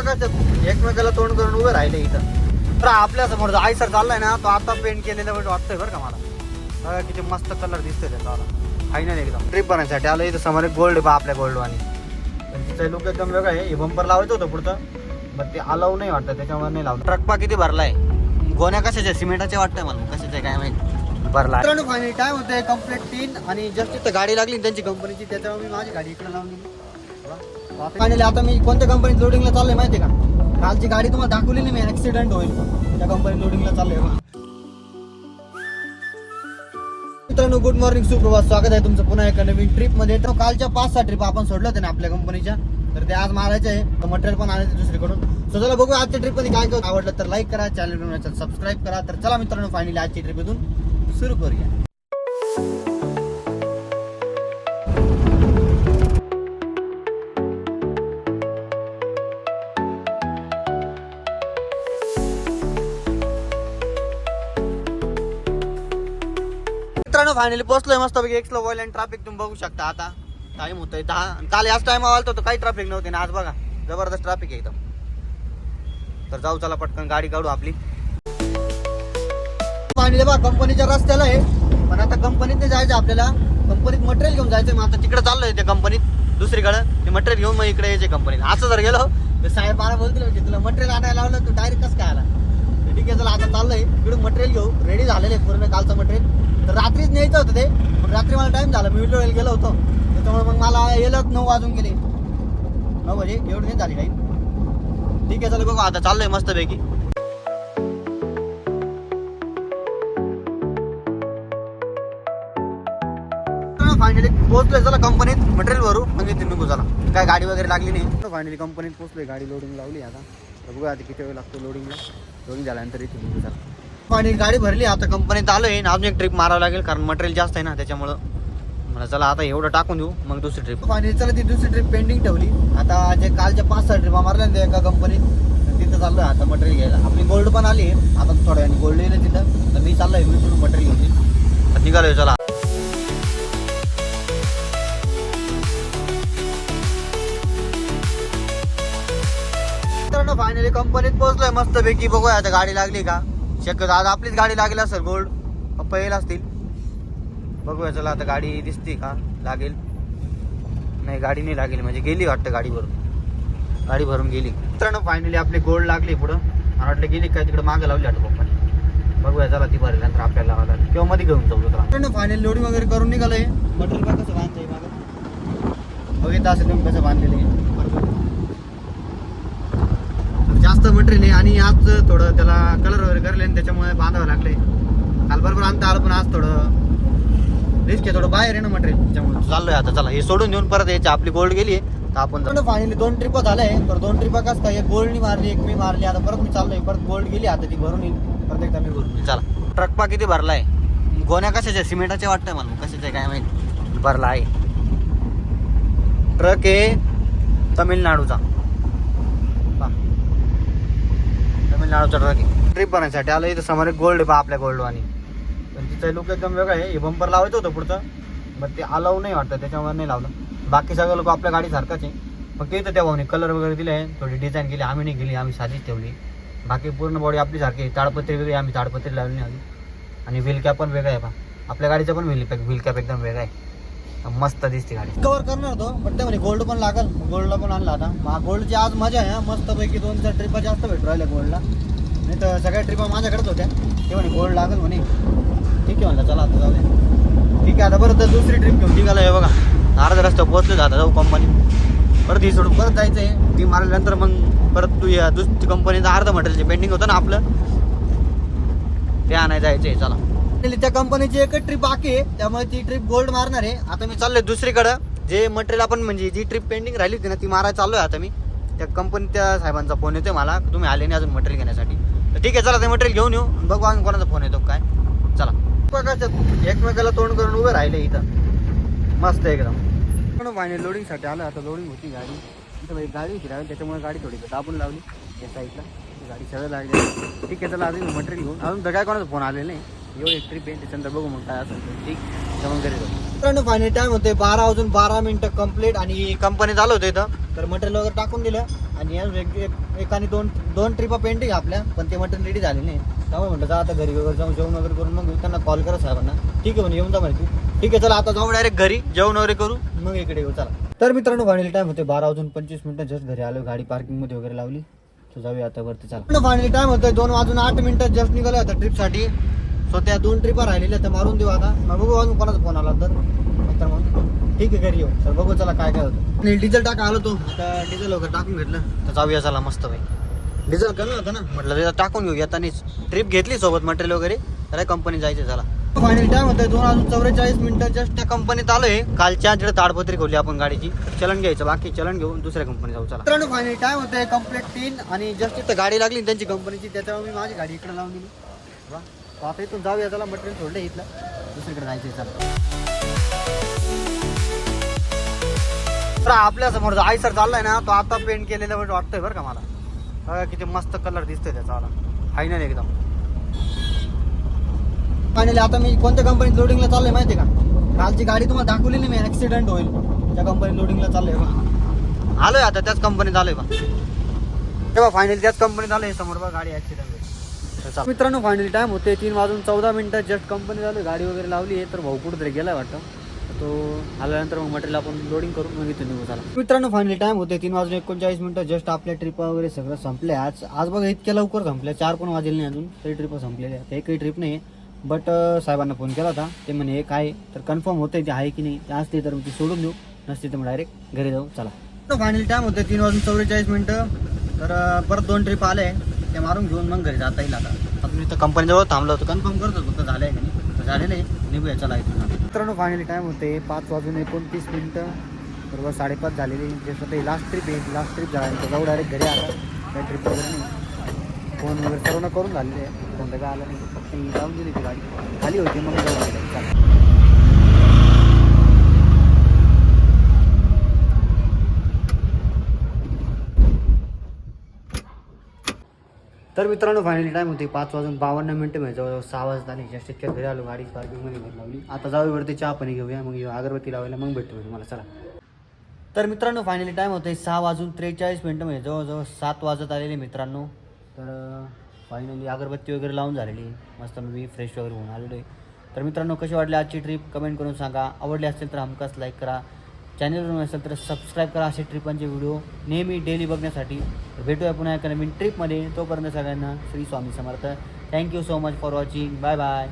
एकमेकाच्या एकमेकाला तोंड करून उभे राहिले इथं. तर आपल्यासमोर आई सर चाललाय ना तो आता पेंट केलेला वाटतोय बरं का मला. बघा किती मस्त कलर दिसतोय त्याचा फायनल एकदम. ट्रिप बनवायसाठी आलं इथं समोर एक गोल्ड बा आपल्या गोल्डवानी वाणी लुक एकदम वेगळं आहे. हे बंपर लावायचं होतं पुढचं मग ते अलाव नाही वाटतं त्याच्यामुळे नाही लावलं. ट्रक पा किती भरलाय? गोण्या कशाच्या? सिमेंटाचे वाटतंय मला. कशाचे काय माहिती? भरला. मित्रांनो फायनल टाइम होते कंप्लीट तीन आणि जस्ट तिथं गाडी लागली त्यांची कंपनीची त्याच्यामुळे मी माझी गाडी इकडे लावून दिली. फायनली आता मी कोणत्या कंपनीत लोडिंगला चाललोय माहिती का? कालची गाडी तुम्हाला दाखवली नाही मी ऍक्सिडेंट होईल. त्या कंपनीत लोडिंगला चाललोय मित्रांनो गुड मॉर्निंग सुप्रभात. स्वागत आहे तुमचं पुन्हा एका नवीन ट्रिपमध्ये. तर कालच्या पाच सहा ट्रिप आपण सोडल्या होत्या ना आपल्या कंपनीच्या तर ते आज मारायचे आहे. मटेरियल पण आणायचं दुसरीकडून. सो चला बघू आजच्या ट्रिपमध्ये काय काय आवडलं तर लाईक करा चॅनल सबस्क्राईब करा. तर चला मित्रांनो फायनली आजची ट्रिप इथून सुरू करूया. मित्रांनो फायनली पोहोचलोय मस्त पैकी एक्सला ऑइल अँड ट्रॅफिक तुम्ही बघू शकता आता. टाइम होतोय दहा. काल याच टाइम आला तर काही ट्रॅफिक नव्हते. ना आज बघा जबरदस्त ट्रॅफिक आहे एकदम. तर जाऊ चला पटकन गाडी काढू आपली. फायनली बघा कंपनीच्या रस्त्याला आहे. पण आता कंपनीत नाही जायचं आपल्याला. कंपनीत मटेरियल घेऊन जायचं मग आता तिकडे चाललोय त्या कंपनीत दुसरीकडे ते मटेरियल घेऊन मग इकडे यायचे कंपनीत असं जर गेलो तर साहेब मला बोलतील तुला मटेरियल आणायला लावलं तू डायरेक्ट कसं काय आला? ठीक आहे चला आता चाललंय. इकडून मटेरियल घेऊ. रेडी झालेलं आहे पूर्ण कालचं मटेरियल तर रात्रीच न्यायचं होतं ते. पण रात्री मला टाईम झाला. मी वेळेला गेलो होतो. त्याच्यामुळे मग मला येलं नऊ वाजून गेले. नऊ वाजे? एवढी नाही झाली टाईम ठीक आहे चला बघू. आता चाललंय मस्तपैकी. फायनली पोहोचलोय. चला कंपनीत मटेरियल भरू. म्हणजे इथे निघू चला काय गाडी वगैरे लागली नाही? फायनली कंपनीत पोहोचलोय. गाडी लोडिंग लावली आता. बघूया आता किती वेळ लागतो लोडिंगला लोडिंग झाल्यानंतर इथे निघू चला फायनली गाडी भरली आता कंपनीत आलोय. आणि अजून एक ट्रिप मारावं लागेल कारण मटेरियल जास्त आहे ना त्याच्यामुळं. मला चला आता एवढं टाकून देऊ मग दुसरी ट्रिप फायनली चला ती दुसरी ट्रिप पेंडिंग ठेवली. आता जे कालच्या पाच सहा ट्रिपा मारल्या ना एका कंपनीत तिथं चाललोय आता मटेरियल घ्यायला. आपली गोल्ड पण आली आहे. आता थोड्या वेळाने गोल्ड येईल तिथं. तर मी चाललोय मी तिथून मटेरियल घेऊन निघालोय चला. मित्रांनो फायनली कंपनीत पोहोचलोय. मस्त पैकी बघूया आता गाडी लागली का? शक्यतो आज आपलीच गाडी लागेल असेल गोल्ड. पप्पा येईल असतील. बघूया चला आता गाडी दिसते का? लागेल. नाही गाडी नाही लागेल म्हणजे गेली वाटतं गाडी भरून. गाडी भरून गेली. मित्रांनो फायनली आपली गोल्ड लागली पुढं. मला वाटलं गेली काय तिकडे मागे लावली वाटतं पप्पाने. बघूया चला ती भरेल नंतर आपल्याला लावायला किंवा मध्ये घेऊन जाऊ मित्रांनो. फायनली लोडिंग वगैरे करून निघालंय. मटेरियल बघा कसं बांधतंय मागे? बघितलं असेल तुम्ही कसं बांधलेलं आहे बरोबर जास्त मटेरियल आहे आणि आज थोडं त्याला कलर वगैरे करले आणि त्याच्यामुळे बांधावं लागले. काल बरोबर आणता आलं पण आज थोडं रिस्क आहे थोडं बाहेर आहे ना मटेरियल त्याच्यामुळे. चाललोय आता चला. हे सोडून देऊन परत यायची आपली गोल्ड गेली तर आपण फायनली दोन ट्रिप झाले तर दोन ट्रिपा कसं काय एक गोल्डनी मारली एक मी मारली. आता परत मी चाललोय. परत गोल्ड गेली आता ती भरून येईल. परत एकदा मी भरून चला. ट्रक पा किती भरलाय? गोण्या कशाच्या? सिमेंटाचे वाटतंय मला. कशाचे काय माहिती? भरला आहे ट्रक आहे तमिळनाडूचा पहा. तमिळनाडूचा ट्रक आहे. ट्रिप बनवायसाठी आलं इथं समोर एक गोल्ड आहे पहा आपल्या गोल्डवानी पण तिचं लुक एकदम वेगळं आहे. हे बंपर लावायचं होतं पुढचं मग ते अलाव नाही वाटतं त्याच्यामुळे नाही लावलं. बाकी सगळं लोक आपल्या गाडीसारखंच आहे. फक्त इथं त्या भाऊने कलर वगैरे दिले आहे थोडी डिझाईन केली आम्ही नाही केली आम्ही साधीच ठेवली. बाकी पूर्ण बॉडी आपली सारखी ताडपत्री वेगळी आम्ही ताडपत्री लावली नाही आणि व्हील कॅप पण वेगळा आहे पहा आपल्या गाडीचं पण व्हील व्हील कॅप एकदम वेगळा आहे. मस्त दिसते गाडी. कवर करणार होतो पण ते म्हणे गोल्ड पण लागल. गोल्डला पण आणला आता. मग गोल्डची आज मजा आहे मस्त पैकी दोन चार ट्रिपा जास्त भेटू राहिल्या गोल्डला नाही तर सगळ्या ट्रिपा माझ्याकडेच होत्या. ते म्हणे गोल्ड लागल म्हणे. ठीक आहे म्हणलं चला आता जाऊ दे. ठीक आहे आता बरं तर दुसरी ट्रिप घेऊन निघाला आहे बघा. अर्धा रस्ता पोहोचले जाता जाऊ कंपनी परत ही सोडून परत जायचं आहे ती मारल्यानंतर मग परत तू या दुसरी कंपनीचं अर्ध मटेरियलचे पेंडिंग होतं ना आपलं. ते आणायला जायचं आहे चला. त्या कंपनीची एकच ट्रिप बाकी आहे. त्यामुळे ती ट्रिप गोल्ड मारणार आहे. आता मी चाललोय दुसरीकडं. जे मटेरियल आपण म्हणजे जी ट्रिप पेंडिंग राहिली होती ना ती मारायला चाललोय आता मी. त्या कंपनी त्या साहेबांचा फोन येतोय मला. तुम्ही आले नाही अजून मटेरियल घेण्यासाठी. तर ठीक आहे चला ते मटेरियल घेऊन येऊ. बघू आम्ही कोणाचा फोन येतो काय. चला. एकमेकाला तोंड करून उभे राहिले इथं. मस्त एकदम. पण फायनल लोडिंगसाठी आलं आता लोडिंग होती गाडी. इथं एक गाडी होती राहिली. त्याच्यामुळे गाडी थोडी दाबून लावली. या साईडला ती गाडी सगळं लागली. ठीक आहे चला अजून मटेरियल घेऊन. अजून तर काय कोणाचा फोन आलेला नाही. एवढी ट्रिप आहे त्याच्यानंतर बघू मग काय असेल ठीक? जमून घरी जाऊ. मित्रांनो फायनल टाइम होते बारा वाजून बारा मिनिटं कंप्लीट आणि कंपनी चालू होते इथं. तर मटेरियल वगैरे टाकून दिलं. आणि अजून एक एक- आणि दोन दोन ट्रिपा पेंटिंग आपल्या पण ते मटेरियल रेडी झाले नाही. त्यामुळे म्हटलं जा आता घरी वगैरे जाऊन जेवण वगैरे करून मग त्यांना कॉल करा साहेबांना. ठीक आहे म्हणे येऊन जा माहिती ठीक आहे चला आता जाऊ डायरेक्ट घरी जेवण वगैरे करू. मग इकडे येऊ चला. तर मित्रांनो फायनल टाइम होते बारा वाजून पंचवीस मिनिटं जस्ट घरी आलो गाडी पार्किंगमध्ये वगैरे लावली. तर जाऊया आता वरती चला. फायनल टाइम होतोय दोन वाजून आठ मिनिटं जस्ट निघालो आता ट्रिपसाठी सो त्या दोन ट्रिपा राहिलेल्या त्या मारून देऊ आता. मग बघू अजून कोणाचा फोन आला तर. तर मग ठीक आहे घरी येऊ. सर बघू चला काय काय होतं. आणि डिझेल टाका आलो तो. आता डिझेल वगैरे टाकून घेतलं. तर जाऊया चला मस्त भाई डिझेल कमी होतं ना? म्हटलं त्याच्यात टाकून घेऊ येतानीच ट्रिप घेतली सोबत मटेरियल वगैरे. तर कंपनी जायचं चला. फायनल टाइम होतोय दोन अजून चौवेचाळीस मिनिटं जस्ट त्या कंपनीत आलोय. कालच्या जिकडे ताडपत्री खोली आपण गाडीची. चलन घ्यायचं बाकी चलन घेऊन दुसऱ्या कंपनी जाऊ चला. मित्रांनो फायनल टाइम होतोय कंप्लीट तीन. आणि जस्ट इथं गाडी लागली त्यांची कंपनीची त्याच्यामुळे मी माझी गाडी इकडे लावून दिली. आता इथून जाऊया त्याला मटेरियल सोडलं इथलं. दुसरीकडे जायचं चला. तर आपल्यासमोर जो आयसर चाललाय ना तो आता पेंट केलेला म्हणजे वाटतोय बरं का मला. बघा किती मस्त कलर दिसतोय त्याचा मला फायनल एकदम. फायनली आता मी कोणत्या कंपनीत लोडिंगला चाललोय माहिती आहे का? कालची गाडी तुम्हाला दाखवली नाही मी ऍक्सिडेंट होईल. त्या कंपनीत लोडिंगला चाललोय बा आलोय आता त्याच कंपनीत आलोय बा तेव्हा फायनली त्याच कंपनीत आलोय समोर बा गाडी ऍक्सिडेंट मित्रांनो फायनली टाइम होते तीन वाजून चौदा मिनिटं. जस्ट कंपनी झाली गाडी वगैरे लावली आहे. तर भाऊ कुठेतरी गेला गेलाय वाटतं. तो आल्यानंतर मग मटेरियल आपण लोडिंग करून मग इथून निघू झाला. मित्रांनो फायनली टाइम होते तीन वाजून एकोणचाळीस मिनिटं. जस्ट आपल्या ट्रिप वगैरे सगळं संपले आज आज बघा इतक्या लवकर संपल्या. चार पण वाजेल नाही अजून. तरी ट्रिप संपलेल्या ते एकही ट्रिप नाही. बट साहेबांना फोन केला होता. ते म्हणे एक आहे. तर कन्फर्म होते ते आहे की नाही. ते असते तर मग ती सोडून देऊ. नसते तर मग डायरेक्ट घरी जाऊ. चला. फायनल टाइम होते तीन वाजून चौवेचाळीस मिनिटं. तर परत दोन ट्रिप आले. ते मारून घेऊन मग घरी जाता येईल आता. आता मी तर कंपनीजवळ थांबलो होतो कन्फर्म करतो फक्त झालं आहे का नाही? तर झालेलं आहे. निघूया चला इथून मित्रांनो फायनली टाइम होते पाच वाजून एकोणतीस मिनटं. बरोबर साडेपाच झालेली. जे स्वतः लास्ट ट्रिप आहे लास्ट ट्रिप झाल्यानंतर जाऊ डायरेक्ट घरी आला. काही ट्रिप वगैरे नाही. फोन वगैरे सर्व करून झालेले आहे. कोणतं काय आलं नाही. फक्त जाऊन दिली ती गाडी. खाली होती मग जाऊन तर मित्रांनो फायनली टाईम होती पाच वाजून बावन्न मिनटं म्हणजे जवळजवळ सहा वाजता आली जस्ट घरी आलो गाडी पार्किंगमध्ये घर लावली. आता जाऊवरती चहा पाणी घेऊया मग येऊ अगरबत्ती लावायला मग भेटतो तुम्हाला. चला. तर मित्रांनो फायनली टाईम होते सहा वाजून त्रेचाळीस मिनटं म्हणजे जवळजवळ सात वाजत आलेले मित्रांनो. तर फायनली अगरबत्ती वगैरे लावून झालेली. मस्त मी फ्रेश वगैरे होऊन आलेलो आहे. तर मित्रांनो कशी वाटली आजची ट्रिप कमेंट करून सांगा. आवडली असेल तर हमखास लाईक करा. चॅनलवर असेल तर सबस्क्राईब करा असे ट्रिपांचे व्हिडिओ नेहमी डेली बघण्यासाठी. भेटूया पुन्हा एका नवीन ट्रिपमध्ये तोपर्यंत सगळ्यांना Shri Swami Samarth. Thank you so much for watching bye bye